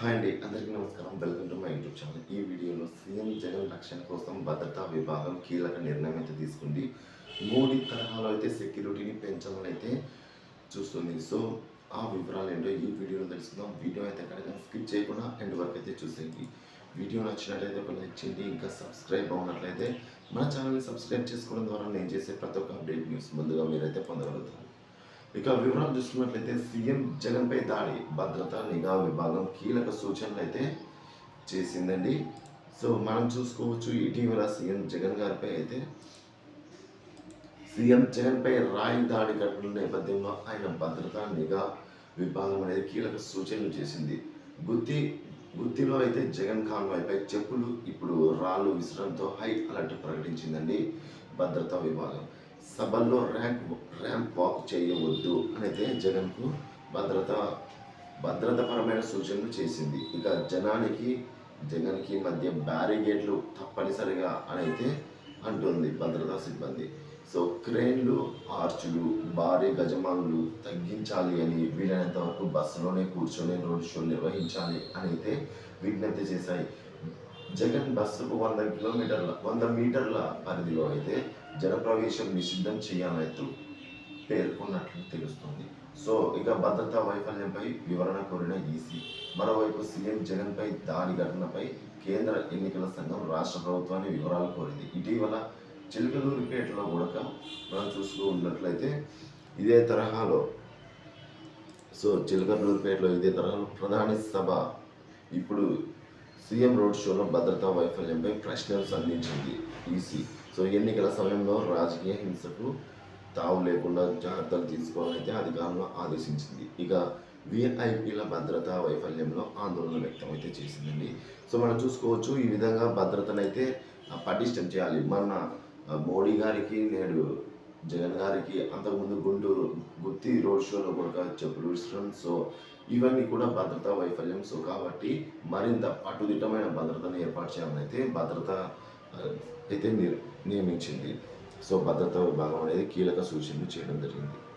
Hi అండి. అందరికీ నమస్కారం. Welcome to my YouTube channel. ఈ వీడియోలో సీఎం జగన్ రక్షణ కోసం భద్రతా విభాగం కీలక నిర్ణయం అయితే తీసుకుంది. మోడీ తరహాలో అయితే సెక్యూరిటీని పెంచాలని అయితే చూస్తుంది. సో ఆ వివరాలు ఏంటో ఈ వీడియోలో తెలుసుకుందాం. వీడియో అయితే కనుక స్కిప్ చేయకుండా ఎండ్ వరకు అయితే చూసేయండి. వీడియో నచ్చినట్లయితే ఒక లైక్ చేయండి. ఇంకా సబ్స్క్రైబ్ అవునట్లయితే మన ఛానల్ని సబ్స్క్రైబ్ చేసుకోవడం ద్వారా నేను చేసే ప్రతి ఒక్క అప్డేట్ న్యూస్ ముందుగా మీరైతే పొందగలుగుతారు. ఇక వివరాలు చూసుకున్నట్లయితే సీఎం జగన్పై దాడి భద్రత నిఘా విభాగం కీలక సూచనలు అయితే చేసిందండి. సో మనం చూసుకోవచ్చు ఇటీవల సీఎం జగన్ గారిపై అయితే. సీఎం జగన్పై రాయి దాడి ఘటనల నేపథ్యంలో ఆయన భద్రతా నిఘా విభాగం అనేది కీలక సూచనలు చేసింది. గుత్తి గుత్తిలో అయితే జగన్ కాన్వాయ్పై చెప్పులు ఇప్పుడు రాళ్ళు విసరడంతో హై అలర్ట్ ప్రకటించిందండి భద్రతా విభాగం. సభల్లో ర్యాంక్ ర్యాంప్ వాక్ చేయవద్దు అనైతే జగన్కు భద్రత భద్రతాపరమైన సూచనలు చేసింది. ఇక జనానికి జగన్కి మధ్య బ్యారిగేట్లు తప్పనిసరిగా అనైతే అంటుంది భద్రతా సిబ్బంది. సో క్రేన్లు ఆర్చులు భారీ గజమానులు తగ్గించాలి అని వీలైనంత వరకు బస్సులోనే కూర్చొని రోడ్ షో నిర్వహించాలి అని అయితే విజ్ఞప్తి చేశాయి. జగన్ బస్సుకు వంద కిలోమీటర్ల వంద మీటర్ల పరిధిలో అయితే జనప్రవేశం నిషిద్ధం చేయాలైతే పేర్కొన్నట్లు తెలుస్తుంది. సో ఇక భద్రతా వైఫల్యంపై వివరణ కోరిన ఈసీ. మరోవైపు సీఎం జగన్పై దాడి ఘటనపై కేంద్ర ఎన్నికల సంఘం రాష్ట్ర ప్రభుత్వాన్ని వివరాలు కోరింది. ఇటీవల చిలకలూరిపేటలో కూడా మనం చూస్తూ ఉన్నట్లయితే ఇదే తరహాలో సో చిలకలూరిపేటలో ఇదే తరహాలో ప్రధాని సభ ఇప్పుడు సీఎం రోడ్ షోలో భద్రతా వైఫల్యంపై ప్రశ్నలు సంధించింది ఈసీ. సో ఎన్నికల సమయంలో రాజకీయ హింసకు తావు లేకుండా జాగ్రత్తలు తీసుకోవాలైతే అధికారులను ఆదేశించింది. ఇక విఐపీల భద్రతా వైఫల్యంలో ఆందోళన వ్యక్తం అయితే చేసిందండి. సో మనం చూసుకోవచ్చు ఈ విధంగా భద్రతనైతే అయితే పటిష్టం చేయాలి. మన మోడీ గారికి నేడు జగన్ గారికి అంతకుముందు గుంటూరు గుత్తి రోడ్ షోలో కూడా చెప్పులు విసరం సో ఇవన్నీ కూడా భద్రతా వైఫల్యం. సో కాబట్టి మరింత అటుదిట్టమైన భద్రతను ఏర్పాటు చేయాలని అయితే భద్రత అయితే నిర్- నియమించింది. సో భద్రతా విభాగం అనేది కీలక సూచనలు చేయడం జరిగింది.